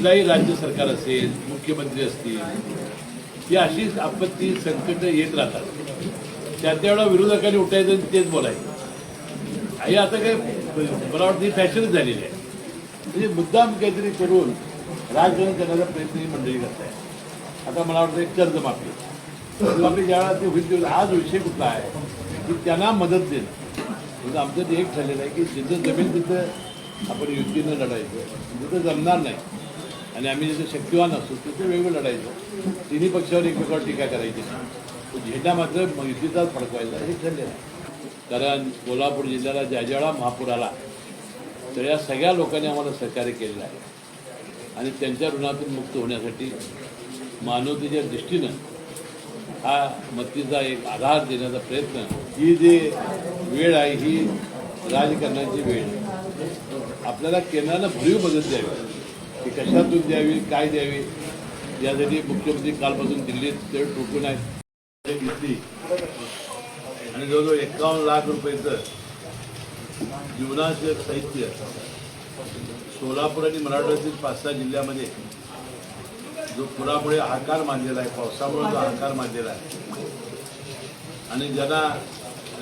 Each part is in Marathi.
कुठलाही राज्य सरकार असेल मुख्यमंत्री असतील ही अशी आपत्ती संकट येत राहतात. त्या त्यावेळेला विरोधकांनी उठायचं आणि तेच बोलायचं. हे आता काय मला वाटतं ही फॅशनच झालेली आहे. म्हणजे मुद्दाम काहीतरी करून राजकारण करण्याचा प्रयत्न ही मंडळी करत आहे आता मला वाटतं एक कर्जमाफी. कर्जमाफी ज्यावेळेला ते होईल तेव्हा आज विषय कुठला आहे की त्यांना मदत देणं. म्हणजे आमचं ते एक ठरलेलं आहे की जिथं जमीन तिथं आपण युतीनं लढायचं जिथं जमणार नाही आणि आम्ही जिथे शक्तिवान असतो तिथे वेगवेगळं लढायचं. तिन्ही पक्षावर एकमेकावर टीका करायची. तो झेंडा मात्र युतीचाच फडकवायचा. हे ठरलेलं आहे. कारण कोल्हापूर जिल्ह्याला ज्या ज्यावेळा महापूर आला तर या सगळ्या लोकांनी आम्हाला सहकार्य केलेलं आहे. आणि त्यांच्या ऋणातून मुक्त होण्यासाठी मानवतेच्या दृष्टीनं हा मतीचा एक आधार देण्याचा प्रयत्न ही जी वेळ आहे ही राजकारणाची वेळ आहे. आपल्याला केंद्रानं भरीव मदत द्यावी. ती कशातून द्यावी काय द्यावी? यासाठी मुख्यमंत्री कालपासून दिल्लीत ते टोकून आहेत. घेतली आणि जवळजवळ एकावन्न लाख रुपयेचं जीवनाचं साहित्य सोलापूर आणि मराठवाड्यातील पाच सहा जिल्ह्यामध्ये जो पुरामुळे आकार मानलेला आहे पावसामुळे जो आकार मानलेला आहे. आणि ज्यांना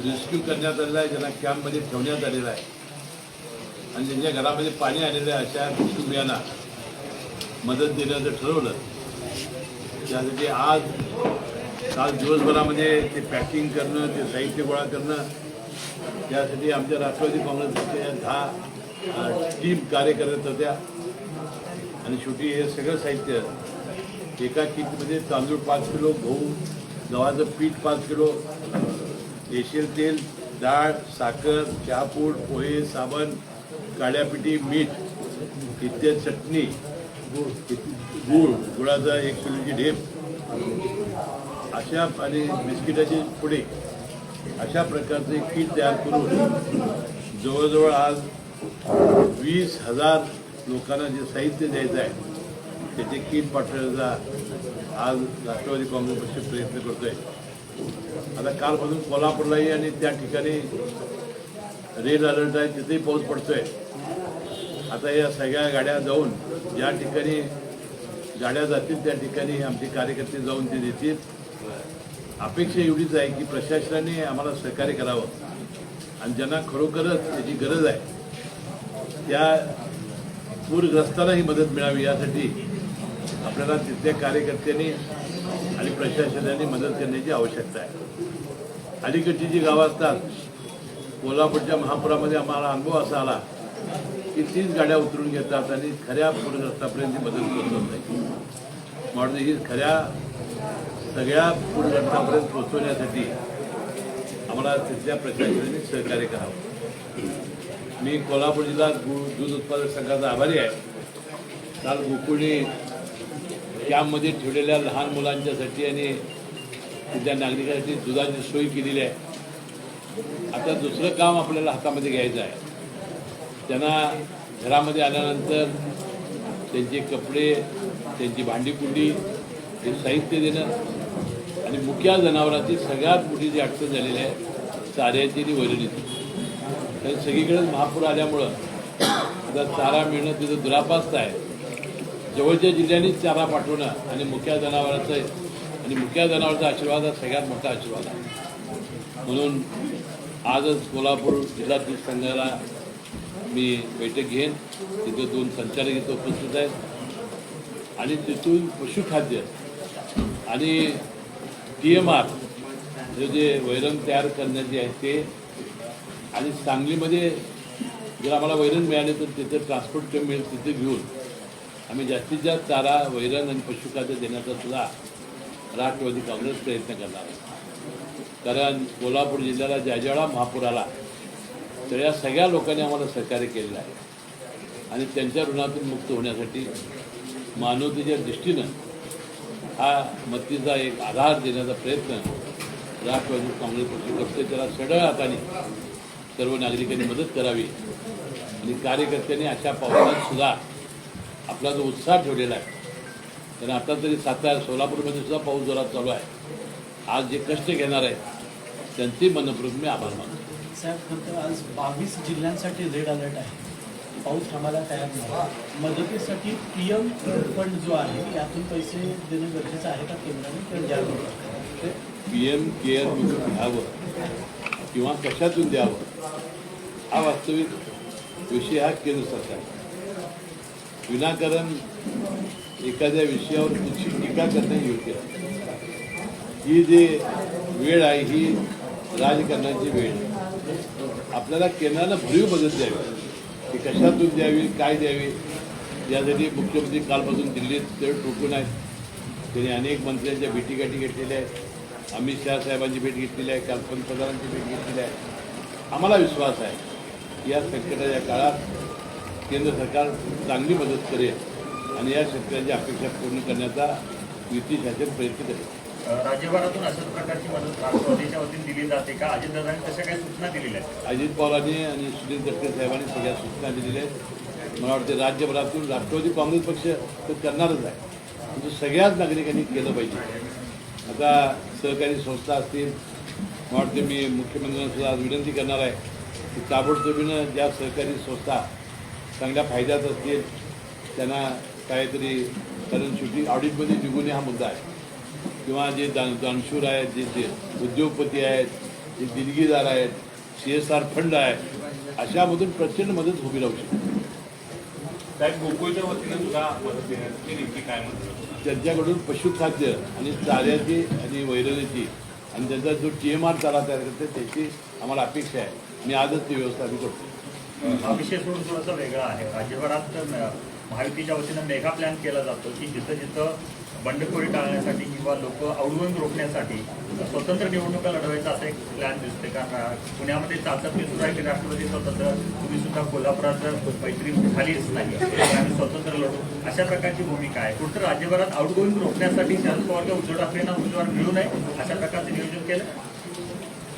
रेस्क्यू करण्यात आलेला आहे ज्यांना कॅम्पमध्ये ठेवण्यात आलेला आहे. आणि ज्यांच्या घरामध्ये पाणी आलेलं आहे अशा कुटुंबियांना मदत देण्याचं ठरवलं. त्यासाठी आज काल दिवसभरामध्ये ते पॅकिंग करणं ते साहित्य गोळा करणं त्यासाठी आमच्या राष्ट्रवादी काँग्रेसच्या दहा टीम कार्य करत होत्या. आणि शेवटी हे सगळं साहित्य एका किटमध्ये तांदूळ पाच किलो गहू गव्हाचं पीठ पाच किलो एशियल तेल डाळ साखर चहापूड पोहे साबण काड्यापिठी मीठ इत्यादी चटणी गुळ गुळ गुळाचा एक किलोची ढेप. अशा आणि बिस्किटाचे पुढे अशा प्रकारचे किट तयार करून जवळजवळ आज वीस हजार लोकांना जे साहित्य द्यायचं आहे त्याचे किट पाठवण्याचा आज राष्ट्रवादी काँग्रेस पक्ष प्रयत्न आहे आता कालपासून कोल्हापूरलाही आणि त्या ठिकाणी रेड अलर्ट आहे तिथेही पाऊस पडतोय. आता या सगळ्या गाड्या जाऊन ज्या ठिकाणी गाड्या जातील त्या ठिकाणी आमचे कार्यकर्ते जाऊन ते देतील. अपेक्षा एवढीच आहे की प्रशासनाने आम्हाला सहकार्य करावं. आणि ज्यांना खरोखरच त्याची गरज आहे त्या पूरग्रस्तांनाही मदत मिळावी यासाठी आपल्याला तिथल्या कार्यकर्त्यांनी आणि प्रशासनाने मदत करण्याची आवश्यकता आहे. अलीकडची जी गावं असतात कोल्हापूरच्या महापुरामध्ये आम्हाला अनुभव असा आला की तीच गाड्या उतरून घेतात आणि खऱ्या पूरग्रस्तापर्यंत ती मदत पोहोचवत नाही म्हणून ही खऱ्या सगळ्या पूरग्रस्तापर्यंत पोहोचवण्यासाठी आम्हाला तिथल्या प्रशासनाने सहकार्य करावं. मी कोल्हापूर जिल्हा दूध दूध उत्पादक संघाचा आभारी आहे. काल गोकुळी कॅम्पमध्ये ठेवलेल्या लहान मुलांच्यासाठी आणि तिथल्या नागरिकांसाठी दुधाची सोय केलेली आहे. आता दुसरं काम आपल्याला हातामध्ये घ्यायचं आहे. त्यांना घरामध्ये आल्यानंतर त्यांचे कपडे त्यांची भांडीकुंडी हे साहित्य देणं आणि मुख्या जनावरांची सगळ्यात मोठी जी अडचण झालेली आहे चाऱ्याची आणि वैरणीची. तर सगळीकडेच महापूर आल्यामुळं आता चारा मिळणं तिथं दुरापास्त आहे. जवळच्या जिल्ह्यांनीच चारा पाठवणं आणि मुख्या जनावरांचं आणि मुख्या जनावरांचा आशीर्वाद हा सगळ्यात मोठा आशीर्वाद आहे. म्हणून आजच कोल्हापूर दूध संघाला मी बैठक घेईन. तिथे दोन संचालक इथं उपस्थित आहेत. आणि तिथून पशुखाद्य आणि टी एम आर हे जे वैरण तयार करण्याचे आहे ते. आणि सांगलीमध्ये जर आम्हाला वैरण मिळाले तर तिथे ट्रान्सपोर्ट कमी मिळेल तिथे घेऊन आम्ही जास्तीत जास्त चारा वैरण आणि पशुखाद्य देण्याचा सुद्धा राष्ट्रवादी काँग्रेस प्रयत्न करणार आहे. कारण कोल्हापूर जिल्ह्याला ज्या ज्यावेळा महापूर आला तर या सगळ्या लोकांनी आम्हाला सहकार्य केलेलं आहे. आणि त्यांच्या ऋणातून मुक्त होण्यासाठी मानवतेच्या दृष्टीनं हा मतीचा एक आधार देण्याचा प्रयत्न राष्ट्रवादी काँग्रेस पक्ष करते त्याला सडळ हाताने सर्व नागरिकांनी मदत करावी. आणि कार्यकर्त्यांनी अशा पावसात सुद्धा आपला जो उत्साह ठेवलेला आहे कारण आता तरी सातारा सोलापूरमध्ये सुद्धा पाऊस जोरात चालू आहे. आज जे कष्ट घेणार आहेत त्यांचे मनपूर्वक मी आभार मानतो. साहेब खरं तर आज बावीस जिल्ह्यांसाठी रेड अलर्ट आहे. पाऊस थांबायला तयार नाही. मदतीसाठी पी एम फंड जो आहे यातून पैसे देणं गरजेचं आहे का केंद्राने? पण द्यावं. पी एम केअरमधून घ्यावं किंवा कशातून द्यावं? हा वास्तविक विषय हा केंद्र सरकार. विनाकारण एखाद्या विषयावर तुझी टीका करणे योग्य ही जी वेळ आहे ही राजकारणाची वेळ आहे. आपल्याला केंद्रानं भरीव मदत द्यावी. ती कशातून द्यावी काय द्यावी यासाठी मुख्यमंत्री कालपासून दिल्लीत ते टोकून आहेत. त्यांनी अनेक मंत्र्यांच्या भेटीगाठी घेतलेल्या आहेत. अमित शहा साहेबांची भेट घेतलेली आहे काल पंतप्रधानांची भेट घेतलेली आहे. आम्हाला विश्वास आहे की या संकटाच्या काळात केंद्र सरकार चांगली मदत करेल आणि या शेतकऱ्यांच्या अपेक्षा पूर्ण करण्याचा युती शासन प्रयत्न करेल. राज्यभरातून अशाच प्रकारची मदत राष्ट्रवादीच्या वतीने दिली जाते का? अजितदादांनी तशा काही सूचना दिलेल्या आहेत. अजित पवारांनी आणि सुनील तटकरे साहेबांनी सगळ्या सूचना दिलेल्या आहेत. मला वाटते राज्यभरातून राष्ट्रवादी काँग्रेस पक्ष तर करणारच आहे. म्हणजे सगळ्याच नागरिकांनी केलं पाहिजे. आता सहकारी संस्था असतील मला वाटते मी मुख्यमंत्र्यांना सुद्धा आज विनंती करणार आहे की ताबडतोबीनं ज्या सहकारी संस्था चांगल्या फायद्यात असतील त्यांना काहीतरी कारण शेवटी ऑडिटमध्ये निघून हा मुद्दा आहे. किंवा जे दान दानशूर आहेत जे जे उद्योगपती आहेत जे दिलगीदार आहेत सी एस आर फंड आहे अशामधून प्रचंड मदत उभी राहू शकते. साहेब गोकुळच्या वतीने सुद्धा मदत देण्याची नेमकी काय मदत त्यांच्याकडून पशुखाद्य आणि चाऱ्याची आणि वैरणीची आणि त्यांचा जो टी एम आर चारा तयार करते त्याची आम्हाला अपेक्षा आहे. आणि आजच ती व्यवस्था आम्ही करतो. हा विषय सोडून थोडासा वेगळा आहे. राज्यभरात म- महायुतीच्या वतीनं मेगा प्लॅन केला जातो की जिथं जिथं बंडखोरी टाळण्यासाठी किंवा लोक अवडवून रोखण्यासाठी स्वतंत्र निवडणुका लढवायचा असा एक प्लॅन दिसते कारण पुण्यामध्ये चाचपणी सुद्धा आहे की राष्ट्रवादी स्वतंत्र? तुम्ही सुद्धा कोल्हापुरात मैत्री झालीच नाही. आम्ही स्वतंत्र लढू. अशा प्रकारची भूमिका आहे. कुठं राज्यभरात आउटगोईंग रोखण्यासाठी शरद पवार किंवा उद्धव ठाकरेंना उमेदवार मिळू नये अशा प्रकारचं नियोजन केलं?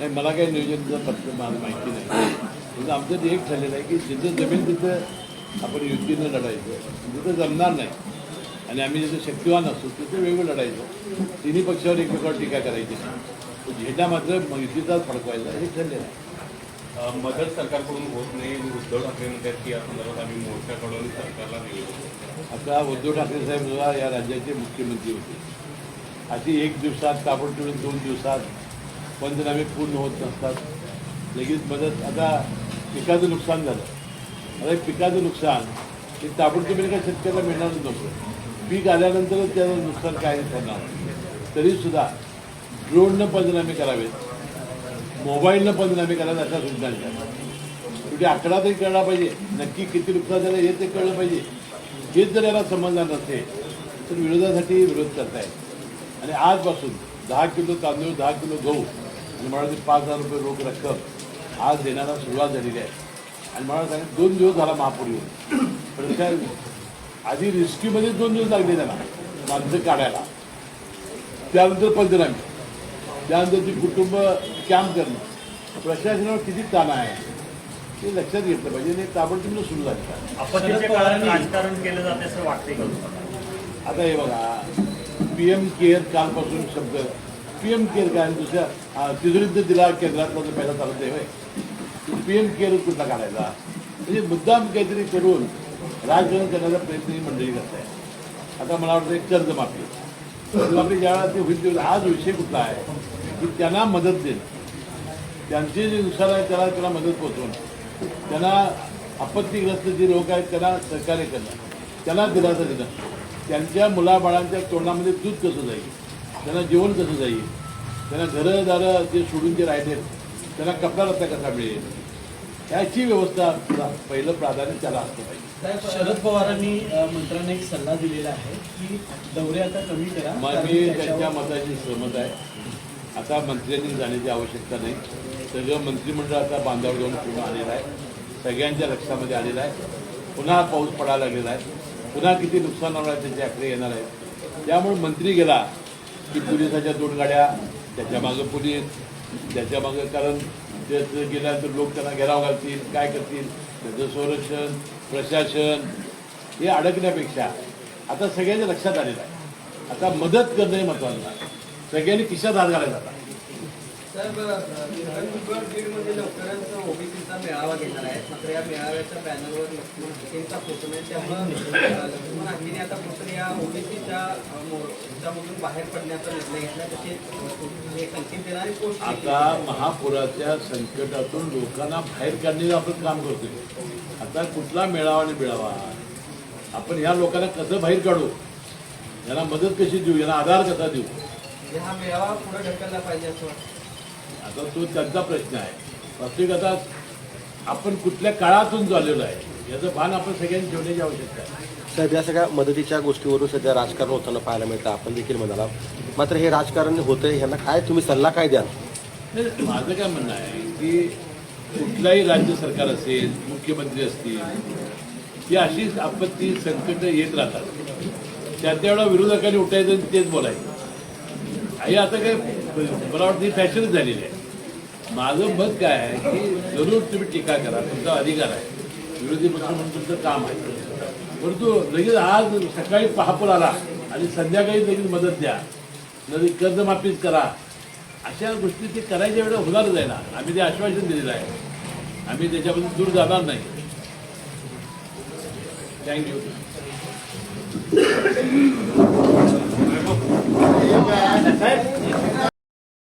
नाही मला काही नियोजन पत्र मला माहिती नाही. म्हणजे आमचं ते एक ठरलेलं आहे की जिथं जमेल तिथं आपण युतीनं लढायचं. जिथं जमणार नाही आणि आम्ही जिथं शक्तिवान असतो तिथं वेगळं लढायचं. तिन्ही पक्षावर एकमेकावर टीका करायची. नाही झेंडा मात्र युतीचाच फडकवायचा हे ठरलेलं आहे. मदत सरकारकडून होत नाही. उद्धव ठाकरे म्हणतात की या संदर्भात आम्ही मोर्चाकडून सरकारला निवेदन आता उद्धव ठाकरे साहेब जेव्हा या राज्याचे मुख्यमंत्री होते. अशी एक दिवसात ताबडतोब दोन दिवसात पंचनामे पूर्ण होत नसतात. लगेच मदत आता पिकाचं नुकसान झालं. आता पिकाचं नुकसान हे ताबडतोबीने काय शेतकऱ्याला मिळणारच नव्हतं. पीक आल्यानंतरच त्याचं नुकसान काय होणार? तरीसुद्धा ड्रोननं पंचनामे करावेत. मोबाईलनं पंचनामे करावेत अशा सूचना आहेत शेवटी आकडा तरी कळला पाहिजे. नक्की किती नुकसान झालं हे ते कळलं पाहिजे. हेच जर याला समजणार नसते तर विरोधासाठी विरोध करतायत आणि आजपासून दहा किलो तांदूळ दहा किलो गहू आणि मला वाटतं पाच हजार रुपये रोख रक्कम आज देण्याला सुरुवात झालेली आहे. आणि मला सांगितलं दोन दिवस झाला महापूर येऊन. पण त्या आधी रेस्क्यूमध्ये दोन दिवस लागले त्याला माणसं काढायला. त्यानंतर पंचनामे. त्यानंतर ती कुटुंब कॅम्प करणं. प्रशासनावर किती ताण आहे ते लक्षात घेतलं पाहिजे आणि ताबडतोब सुरू झालं. राजकारण केलं जाते असं तुम्हाला? आता हे बघा पी एम केअर कालपासून शब्द पी एम केअर काय दुसऱ्या तिजोरीत दिला केंद्रातला जो पहिला चालत आहे पी एम केअर कुठला काढायचा? म्हणजे मुद्दाम काहीतरी करून राजकारण करण्याचा प्रयत्न ही मंडळी करत आहे. आता मला वाटतं एक कर्जमाफी कर्जमाफी वेळा ते होईल तेव्हा आज विषय कुठला आहे की त्यांना मदत देणं. त्यांचे जे नुकसान आहे त्याला त्याला मदत पोहोचवणं. त्यांना आपत्तीग्रस्त जे लोक आहेत त्यांना सहकार्य करणं. त्यांना दिलासा देणं. त्यांच्या मुलाबाळांच्या तोंडामध्ये दूध कसं जाईल? त्यांना जेवण कसं जाईल? त्यांना घरं दारं जे सोडून जे राहिले त्यांना कपडा रस्ता कसा मिळेल? याची व्यवस्था पहिलं प्राधान्य त्याला असलं पाहिजे. शरद पवारांनी मंत्र्यांना एक सल्ला दिलेला आहे की दौरे आता कमी करा मग कारण मी त्याच्यावर- त्यांच्या मताशी सहमत आहे. आता मंत्र्यांनी जाण्याची आवश्यकता नाही. सगळं मंत्रिमंडळ आता बांधावर जाऊन पूर्ण आलेलं आहे. सगळ्यांच्या लक्षामध्ये आलेलं आहे. पुन्हा पाऊस पडायला लागलेला आहे. पुन्हा किती नुकसान होणार आहे त्याचे आकडे येणार आहेत त्यामुळे मंत्री गेला की पोलिसाच्या दोन गाड्या त्याच्या मागं पोलीस त्याच्या मागं कारण त्याचं गेल्यानंतर लोक त्यांना घेराव घालतील काय करतील? त्याचं संरक्षण प्रशासन हे अडकण्यापेक्षा आता सगळ्यांच्या लक्षात आलेलं आहे. आता मदत करणं हे महत्वाचं आहे. सगळ्यांनी किशात हात घालायचा जातात मेळावा घेणार आहे मात्र या मेळाव्याच्या बॅनरवर लक्ष्मण हाकेंचा फोटो त्यामुळं लक्ष्मण हाकेने आता कुठं या ओबीसीच्या त्यामधून बाहेर पडण्याचा निर्णय घेतला तसेच हे संकेत देणारी पोस्ट आता महापुराच्या संकटातून लोकांना बाहेर काढण्याचं आपण काम करतोय. आता कुठला मेळावा आणि मिळावा आपण ह्या लोकांना कसं बाहेर काढू? यांना मदत कशी देऊ? यांना आधार कसा देऊ? हा मेळावा पुढे ढकलला पाहिजे असं आता तो त्यांचा प्रश्न आहे. प्रत्येक आता आपण कुठल्या काळातून झालेलो आहे याचं भान आपण सगळ्यांनी ठेवण्याची आवश्यकता आहे. साहेब या सगळ्या मदतीच्या गोष्टीवरून सध्या राजकारण होताना पाहायला मिळतं आपण देखील म्हणाला. मात्र हे राजकारण होतंय ह्यांना काय तुम्ही सल्ला काय द्याल? नाही, माझं काय म्हणणं आहे की कुठलाही राज्य सरकार असेल मुख्यमंत्री असतील ती अशीच आपत्ती संकट येत राहतात. त्या त्यावेळेला विरोधकांनी उठायचं आणि तेच बोलायचं. हे आता काय मला वाटतं ही फॅशनच झालेली आहे. माझं मत काय आहे की जरूर तुम्ही टीका करा तुमचा अधिकार आहे. विरोधी पक्ष म्हणून तुमचं काम आहे. परंतु लगेच आज सकाळी पहापूर आला आणि संध्याकाळी लगेच मदत द्या. नदी कर्जमाफीच करा. अशा गोष्टी ते करायच्या वेळेला होणारच आहे ना आम्ही ते आश्वासन दिलेलं आहे. आम्ही त्याच्याबद्दल दूर जाणार नाही. थँक्यू